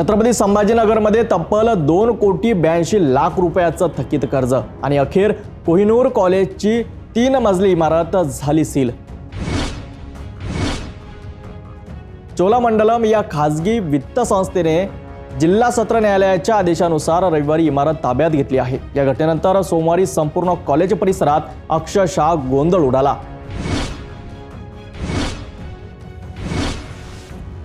छत्रपती संभाजीनगरमध्ये तब्बल दोन कोटी ब्याऐंशी लाख रुपयाचं थकीत कर्ज आणि अखेर कोहिनूर कॉलेजची तीन मजली इमारत झाली सील. चोलामंडलम या खाजगी वित्त संस्थेने जिल्हा सत्र न्यायालयाच्या आदेशानुसार रविवारी इमारत ताब्यात घेतली आहे. या घटनेनंतर सोमवारी संपूर्ण कॉलेज परिसरात अक्षरशः गोंधळ उडाला.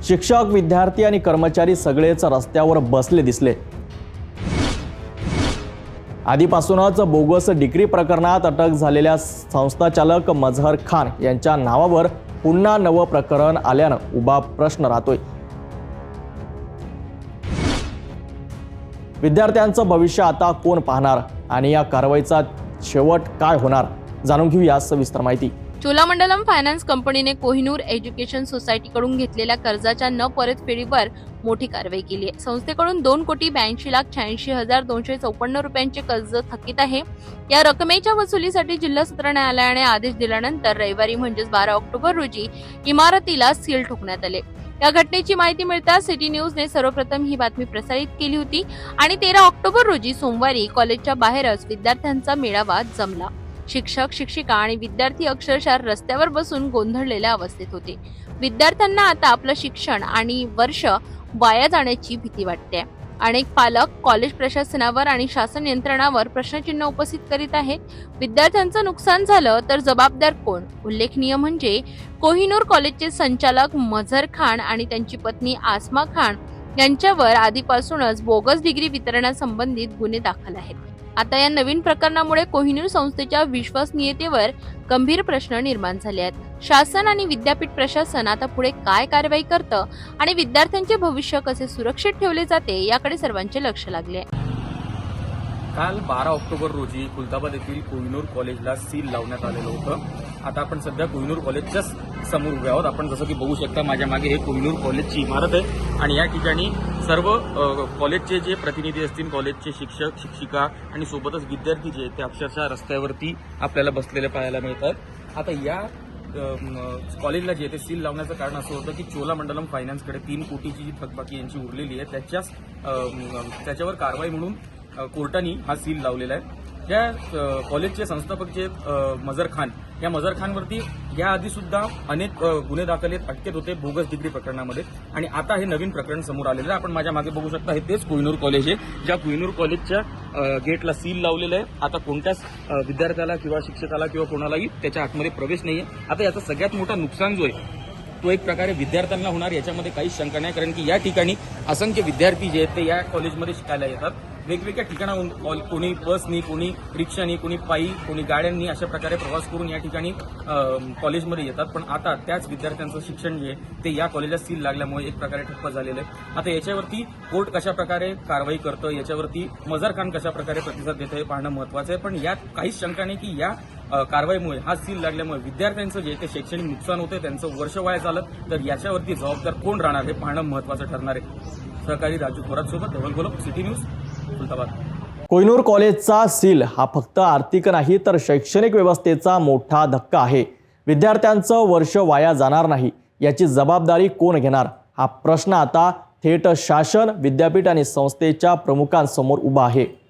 शिक्षक विद्यार्थी आणि कर्मचारी सगळेच रस्त्यावर बसले दिसले. आधीपासूनच बोगस डिग्री प्रकरणात अटक झालेल्या संस्थाचालक मझहर खान यांच्या नावावर पुन्हा नवं प्रकरण आल्यानं उभा प्रश्न राहतोय. विद्यार्थ्यांचं भविष्य आता कोण पाहणार आणि या कारवाईचा शेवट काय होणार? जाणून घेऊया सविस्तर माहिती. चोलामंडलम फायनान्स कंपनीने कोहिनूर एज्युकेशन सोसायटीकडून घेतलेल्या कर्जाच्या न परतफेडीवर मोठी कारवाई केली आहे. संस्थेकडून दोन कोटी ब्याऐंशी लाख शहाऐंशी हजार दोनशे चौपन्न रुपयांचे कर्ज थकीत आहे. या रकमेच्या वसुलीसाठी जिल्हा सत्र न्यायालयाने आदेश दिल्यानंतर रविवारी म्हणजेच बारा ऑक्टोबर रोजी इमारतीला सील ठोकण्यात आले. या घटनेची माहिती मिळताच सिटी न्यूजने सर्वप्रथम ही बातमी प्रसारित केली होती आणि तेरा ऑक्टोबर रोजी सोमवारी कॉलेजच्या बाहेरच विद्यार्थ्यांचा मेळावा जमला. शिक्षक शिक्षिका आणि विद्यार्थी अक्षरशः रस्त्यावर बसून गोंधळलेल्या अवस्थेत होते. विद्यार्थ्यांना आता आपलं शिक्षण आणि वर्ष वाया जाण्याची भीती वाटते. अनेक पालक कॉलेज प्रशासनावर आणि शासन यंत्रणावर प्रश्नचिन्ह उपस्थित करीत आहेत. विद्यार्थ्यांचं नुकसान झालं तर जबाबदार कोण? उल्लेखनीय म्हणजे कोहिनूर कॉलेजचे संचालक मझर खान आणि त्यांची पत्नी आसमा खान यांच्यावर आधीपासूनच बोगस डिग्री वितरणासंबंधित गुन्हे दाखल आहेत. आता या नवीन प्रकरणामुळे कोहिनूर संस्थेच्या विश्वसनीयतेवर गंभीर प्रश्न निर्माण झाले आहेत. शासन आणि विद्यापीठ प्रशासन आता पुढे काय कारवाई करतं आणि विद्यार्थ्यांचे भविष्य कसे सुरक्षित ठेवले जाते याकडे सर्वांचे लक्ष लागले काल बारा ऑक्टोबर रोजी खुलताबाद येथील कोहिनूर कॉलेजला सील लावण्यात आलेलं होतं. आता आपण सध्या कोहिनूर कॉलेजच्याच समोर उभे आहोत. आपण जसं की बघू शकता माझ्या मागे हे कोहिनूर कॉलेजची इमारत आहे. आणि या ठिकाणी सर्व कॉलेजचे जे प्रतिनिधी असतील कॉलेजचे शिक्षक शिक्षिका आणि सोबतच विद्यार्थी जे आहेत ते अक्षरशः रस्त्यावरती आपल्याला बसलेले पाहायला मिळतात. आता या कॉलेजला जे ते सील लावण्याचं कारण असं होतं की चोलामंडलम फायनान्सकडे तीन कोटीची जी थकबाकी यांची उरलेली आहे त्याच्याच त्याच्यावर कारवाई म्हणून कोर्टानी कोर्टाने हा सील लावलेला आहे. त्या कॉलेजचे संस्थापक जे मजर खान या मजर खानवरती याआधी सुद्धा अनेक गुन्हे दाखल आहेत अटकेत होते बोगस डिग्री प्रकरणामध्ये. आणि आता हे नवीन प्रकरण समोर आलेलं आहे. आपण माझ्या मागे बघू शकता हे तेच कोहिनूर कॉलेज आहे ज्या कोहिनूर कॉलेजच्या गेटला सील लावलेलं आहे. आता कोणत्याच विद्यार्थ्याला किंवा शिक्षकाला किंवा कोणालाही त्याच्या आतमध्ये प्रवेश नाही आहे आता याचं सगळ्यात मोठा नुकसान जो आहे तो एक प्रकारे विद्यार्थ्यांना होणार याच्यामध्ये काहीच शंका नाही. कारण की या ठिकाणी असंख्य विद्यार्थी जे आहेत ते या कॉलेजमध्ये शिकायला येतात. वेगवेगळ्या ठिकाणाहून कॉल- कोणी बसनी कोणी रिक्षानी कोणी पायी कोणी गाड्यांनी अशा प्रकारे प्रवास करून या ठिकाणी कॉलेजमध्ये येतात. पण आता त्याच विद्यार्थ्यांचं शिक्षण जे ते या कॉलेजला सील लागल्यामुळे एक प्रकारे ठप्प झालेलं आहे. आता याच्यावरती कोर्ट कशा प्रकारे कारवाई करतं याच्यावरती मजर खान कशा प्रकारे प्रतिसाद देतं हे पाहणं महत्वाचं आहे. पण यात काहीच शंका नाही की या कारवाईमुळे हा सील लागल्यामुळे विद्यार्थ्यांचं जे ते शैक्षणिक नुकसान होतं त्यांचं वर्ष वाया झालं तर याच्यावरती जबाबदार कोण राहणार हे पाहणं महत्वाचं ठरणार आहे. सहकारी राजू थोरात सोबत धवल गोलप सिटी न्यूज खुलताबाद कोयनूर कॉलेजचा सील हा फक्त आर्थिक नाही तर शैक्षणिक व्यवस्थेचा मोठा धक्का आहे. विद्यार्थ्यांचं वर्ष वाया जाणार नाही याची जबाबदारी कोण घेणार? हा प्रश्न आता थेट शासन विद्यापीठ आणि संस्थेच्या प्रमुखांसमोर उभा आहे.